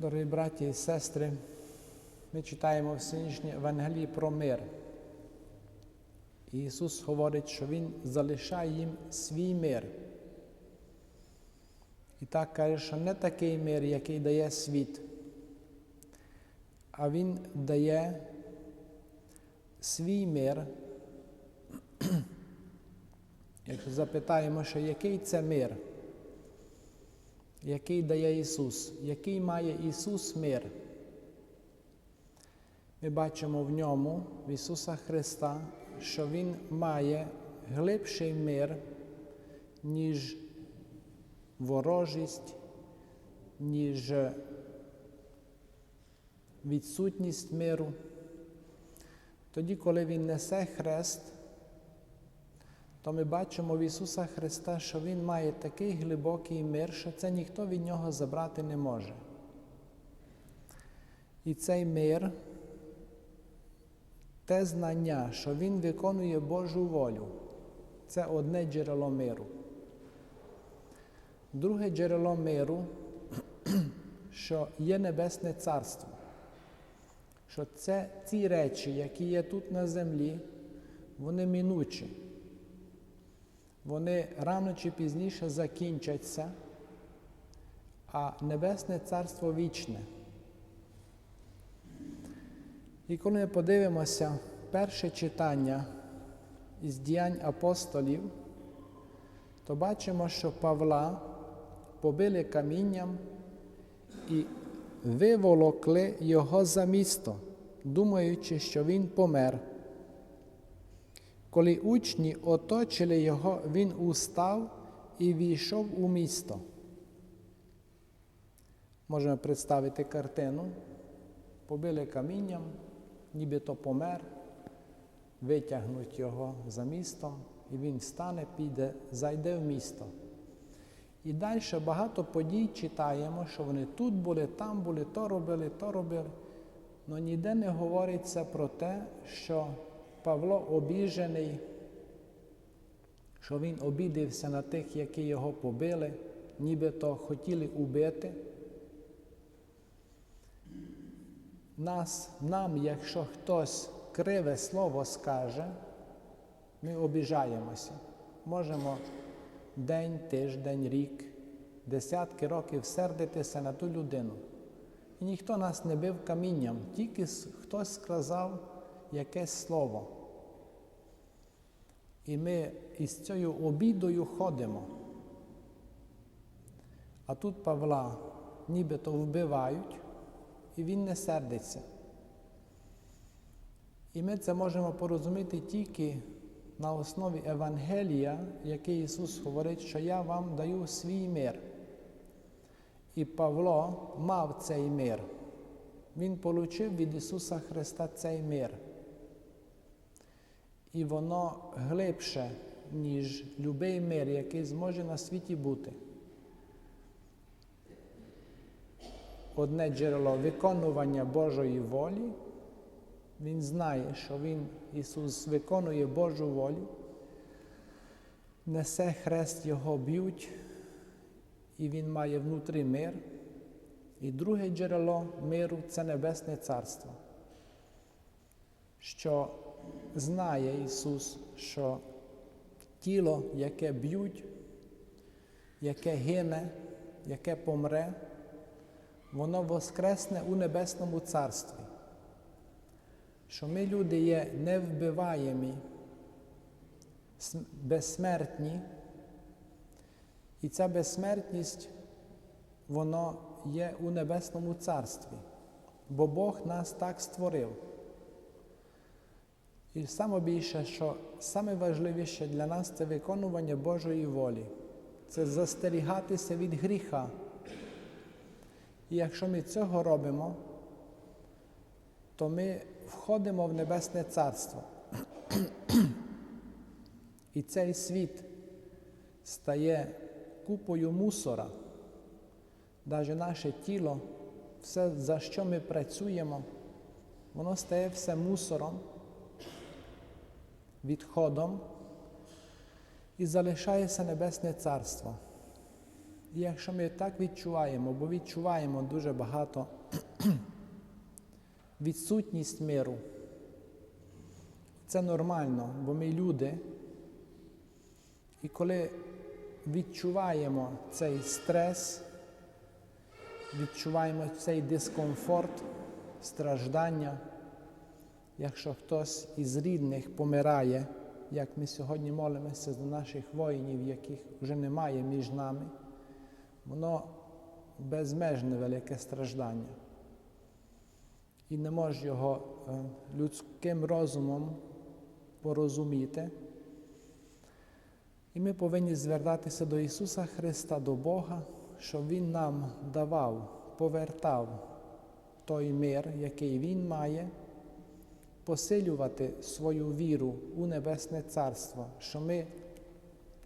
Дорогі браті і сестри, ми читаємо в сьогоднішній Евангелії про мир. І Ісус говорить, що Він залишає їм свій мир. І так каже, що не такий мир, який дає світ, а Він дає свій мир. Якщо запитаємо, що який це мир, який дає Ісус, який має Ісус мир, ми бачимо в ньому, в Ісуса Христа, що Він має глибший мир, ніж ворожість, ніж відсутність миру. Тоді, коли Він несе хрест, то ми бачимо в Ісуса Христа, що Він має такий глибокий мир, що це ніхто від Нього забрати не може. І цей мир, те знання, що Він виконує Божу волю, це одне джерело миру. Друге джерело миру, що є Небесне Царство, що це ці речі, які є тут на землі, вони минучі. Вони рано чи пізніше закінчаться, а Небесне Царство вічне. І коли ми подивимося перше читання із діянь апостолів, то бачимо, що Павла побили камінням і виволокли його за місто, думаючи, що він помер. Коли учні оточили його, він устав і війшов у місто. Можемо представити картину. Побили камінням, нібито помер, витягнуть його за містом, і він встане, піде, зайде в місто. І далі багато подій читаємо, що вони тут були, там були, то робили, то робили. Але ніде не говориться про те, що Павло обіжений, що він обідився на тих, які його побили, нібито хотіли убити. Нас, Нам, якщо хтось криве слово скаже, ми обіжаємося. Можемо день, тиждень, рік, десятки років сердитися на ту людину. І ніхто нас не бив камінням, тільки хтось сказав якесь слово. І ми із цією обідою ходимо. А тут Павла нібито вбивають, і він не сердиться. І ми це можемо порозуміти тільки на основі Евангелія, яке Ісус говорить, що я вам даю свій мир. І Павло мав цей мир. Він отримав від Ісуса Христа цей мир. І воно глибше, ніж будь-який мир, який зможе на світі бути. Одне джерело виконування Божої волі. Він знає, що Він, Ісус, виконує Божу волю, несе хрест Його б'ють, і Він має внутрі мир. І друге джерело миру це Небесне Царство, що знає Ісус, що тіло, яке б'ють, яке гине, яке помре, воно воскресне у Небесному Царстві. Що ми люди є невбиваємі, безсмертні, і ця безсмертність, воно є у Небесному Царстві, бо Бог нас так створив. І саме більше, що саме важливіше для нас це виконування Божої волі, це застерігатися від гріха. І якщо ми цього робимо, то ми входимо в Небесне Царство. І цей світ стає купою мусора, навіть наше тіло, все, за що ми працюємо, воно стає все мусором, відходом і залишається Небесне Царство. І якщо ми так відчуваємо, бо відчуваємо дуже багато відсутність миру, це нормально, бо ми люди. І коли відчуваємо цей стрес, відчуваємо цей дискомфорт, страждання, якщо хтось із рідних помирає, як ми сьогодні молимося за наших воїнів, яких вже немає між нами, воно безмежне велике страждання. І не може його е, людським розумом порозуміти. І ми повинні звертатися до Ісуса Христа, до Бога, щоб Він нам давав, повертав той мир, який Він має, посилювати свою віру у Небесне Царство, що ми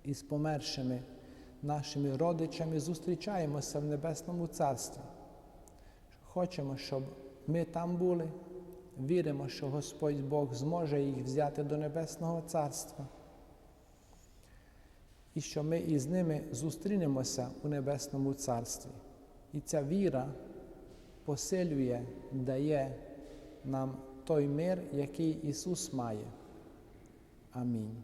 із помершими нашими родичами зустрічаємося в Небесному Царстві. Хочемо, щоб ми там були, віримо, що Господь Бог зможе їх взяти до Небесного Царства і що ми із ними зустрінемося у Небесному Царстві. І ця віра посилює, дає нам той мир, який Ісус має. Амінь.